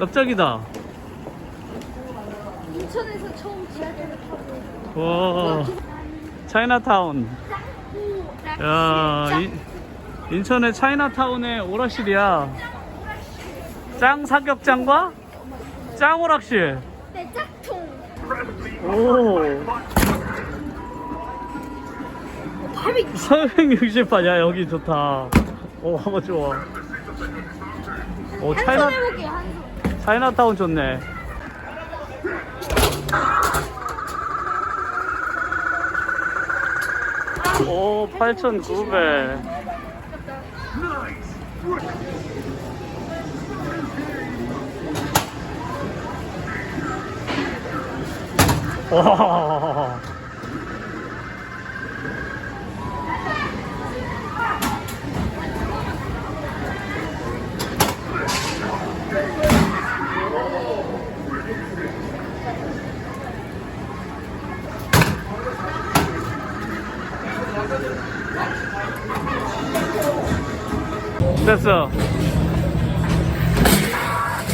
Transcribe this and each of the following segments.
납작이다. 인천에서 처음 지하철을 타고 와, 차이나타운. 오, 야, 이, 인천의 차이나타운의 오락실이야. 짱 사격장과 짱 오락실. 내 짝퉁 오, 800 460판. 야, 여기 좋다. 오, 한번 좋아. 오, 한손 차이나, 해볼게요 차이나타운 좋네. 오, 8,900. 와. 됐어.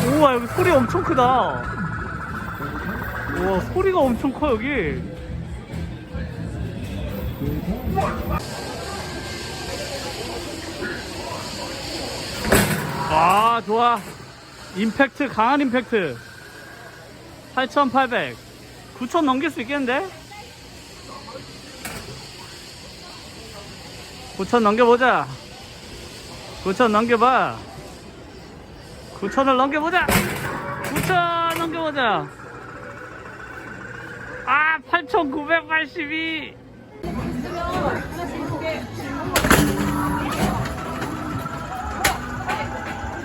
우와, 여기 소리 엄청 크다. 우와, 소리가 엄청 커, 여기. 아, 좋아. 임팩트, 강한 임팩트. 8,800. 9,000 넘길 수 있겠는데? 9,000 넘겨보자. 9,000 넘겨봐. 9,000을 넘겨보자. 9,000 넘겨보자. 아, 8,982.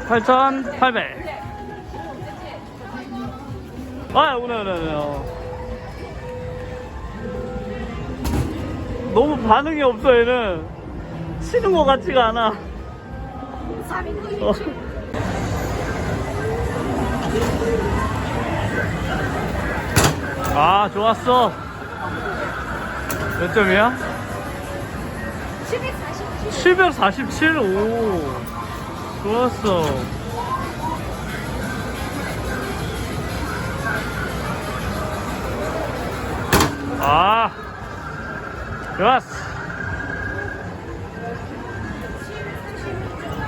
(8,800) 아 오늘 오늘 오늘 너무 반응이 없어 얘는 치는 것 같지가 않아. 400 어. 아 좋았어. 몇 점이야? 747 747 오. 좋았어. 아. 좋았어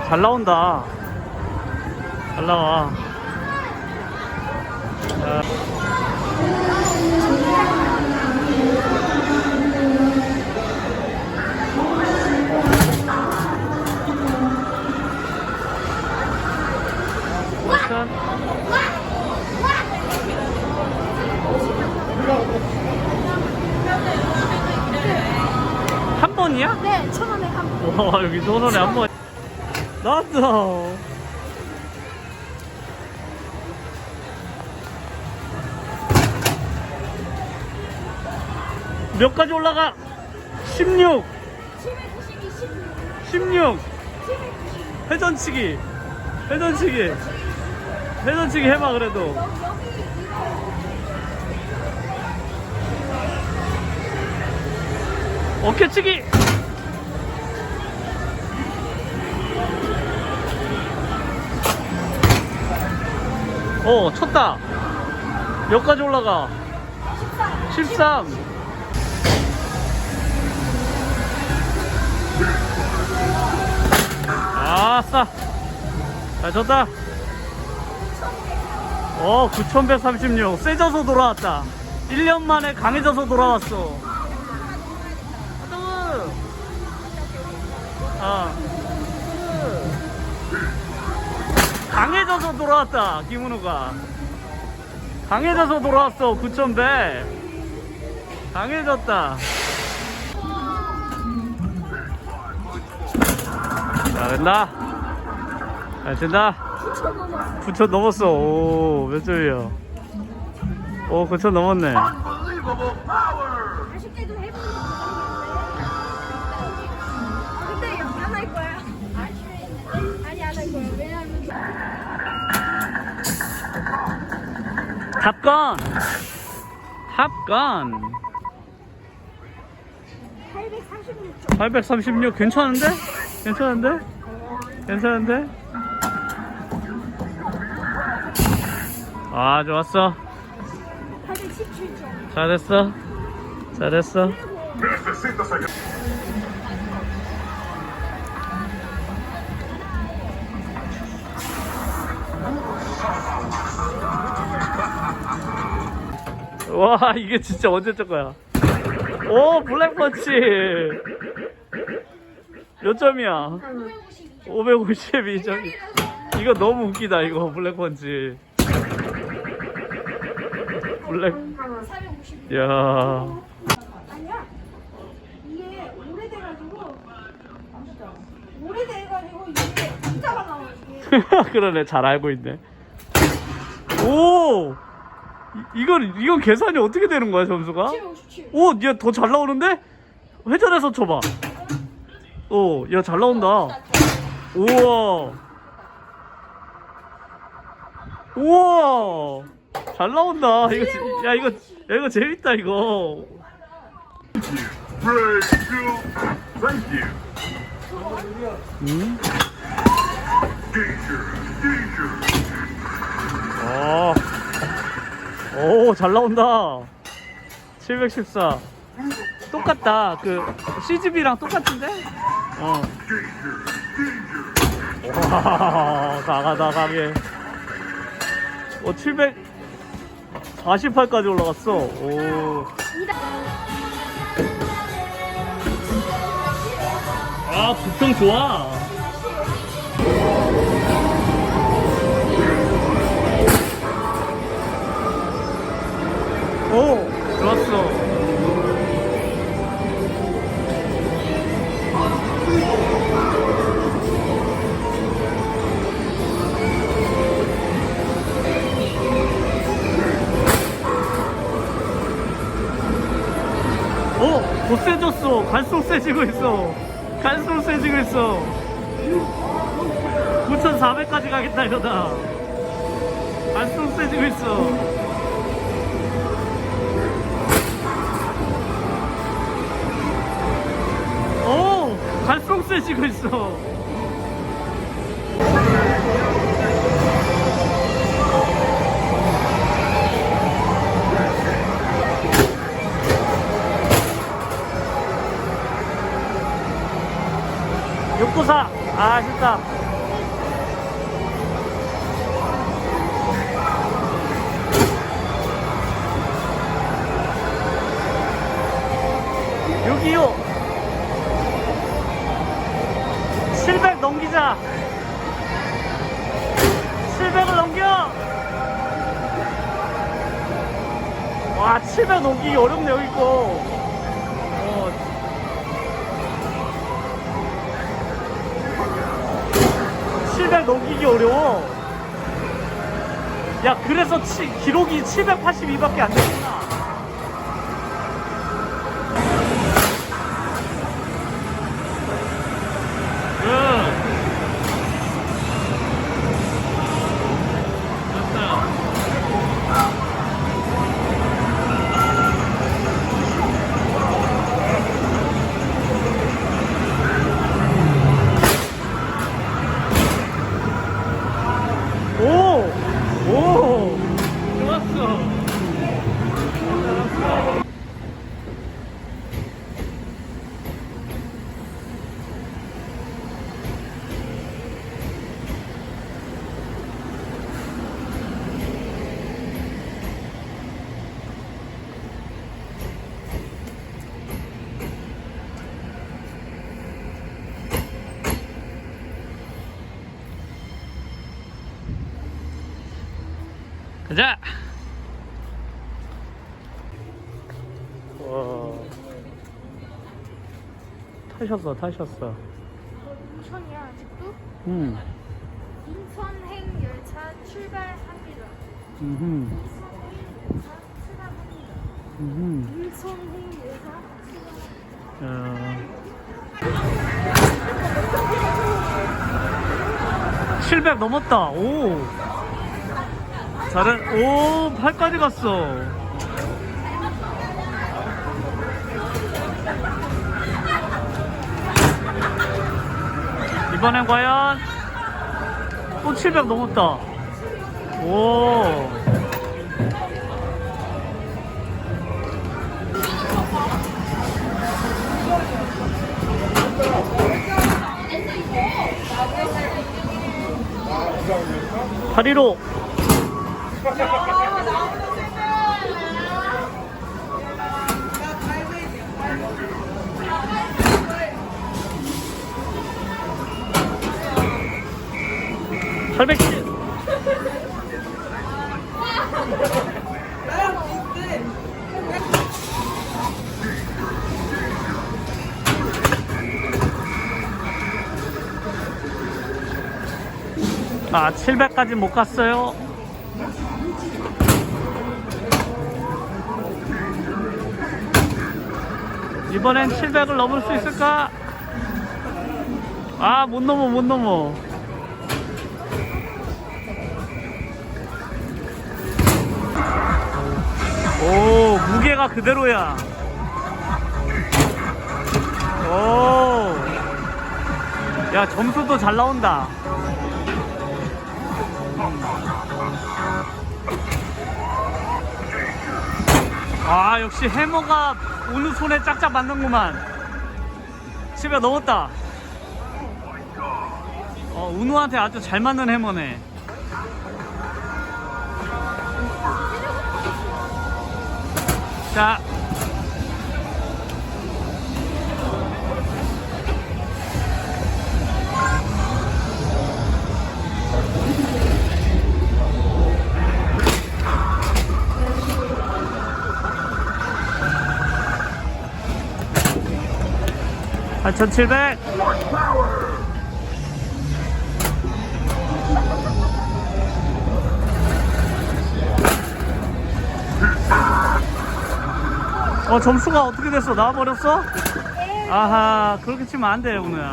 잘 나온다 잘 나와 자. 한 번이야? 네, 천 원에 한 번. 와 여기 손원에 한 번 나왔어. 몇 가지 올라가? 16 792 16 16 790 회전치기. 회전치기. 회전치기 해봐 그래도. 어깨치기 어 쳤다. 몇 가지 올라가. 13 아싸. 잘 쳤다. 어 9136 세져서 돌아왔다. 1년 만에 강해져서 돌아왔어. 아 강해져서 돌아왔다 김은우가. 강해져서 돌아왔어 9,100 강해졌다. 자 된다 잘 된다 9천 넘었어. 9천 넘었어 오몇 점이야? 오 9천 넘었네 탑건 탑건 836점. 836 괜찮은데? 괜찮은데? 괜찮은데? 아 좋았어 817점. 잘했어 잘했어 와 이게 진짜 언제 적 거야? 오 블랙펀치. 몇 점이야? 552점. 이거 너무 웃기다 이거 블랙펀치. 블랙. 450. 야. 아니야. 이게 오래돼가지고 오래돼가지고 이게 진짜가 나와 이게. 그러네 잘 알고 있네. 오 이- 이건 이건 계산이 어떻게 되는 거야 점수가 757. 오 얘 더 잘 나오는데 회전해서 쳐봐 오야 잘 나온다 우와 우와 잘 나온다 이거 지- 야 이거 야 이거 재밌다 이거. Thank you. 음? Danger. 어. 오, 잘 나온다. 714. 똑같다. 그, CGV랑 똑같은데? 어. 와, 강해. 어, 748까지 올라갔어. 오. 아, 부평 좋아. 세졌어. 갈수록 세지고 있어. 갈수록 세지고 있어. 9,400까지 가겠다, 이러다. 갈수록 세지고 있어. 오! 갈수록 세지고 있어. 아 진짜 여기요 700 넘기자. 700을 넘겨. 와 700 넘기기 어렵네 여기 거 700 넘기기 어려워 야 그래서 치, 기록이 782밖에 안 돼. 가자. 와. 타셨어, 타셨어. 천이야 아직도? 음. 인천행 열차 출발합니다. 음. 인천행 열차 출발합니다. 음. 인천행 열차 출발. 어. 700 넘었다. 오. 잘해. 오, 8까지 갔어. 이번엔 과연 또 700 넘었다. 오. 파리로. 팔백십. 아, 700까지 못 갔어요. 이번엔 700을 넘을 수 있을까? 아, 못 넘어, 못 넘어. 오, 무게가 그대로야. 오. 야, 점수도 잘 나온다. 아, 역시 해머가 우누 손에 짝짝 맞는구만. 700 넘었다. 어, 우누한테 아주 잘 맞는 해머네. 자. 팔천칠백. 어 점수가 어떻게 됐어? 나와버렸어? 아하 그렇게 치면 안돼 오늘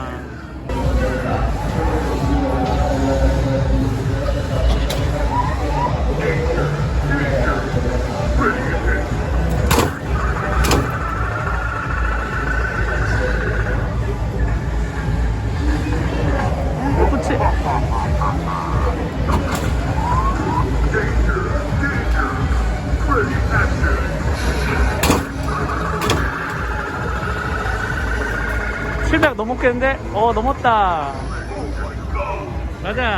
넘었겠는데? 어 넘었다 가자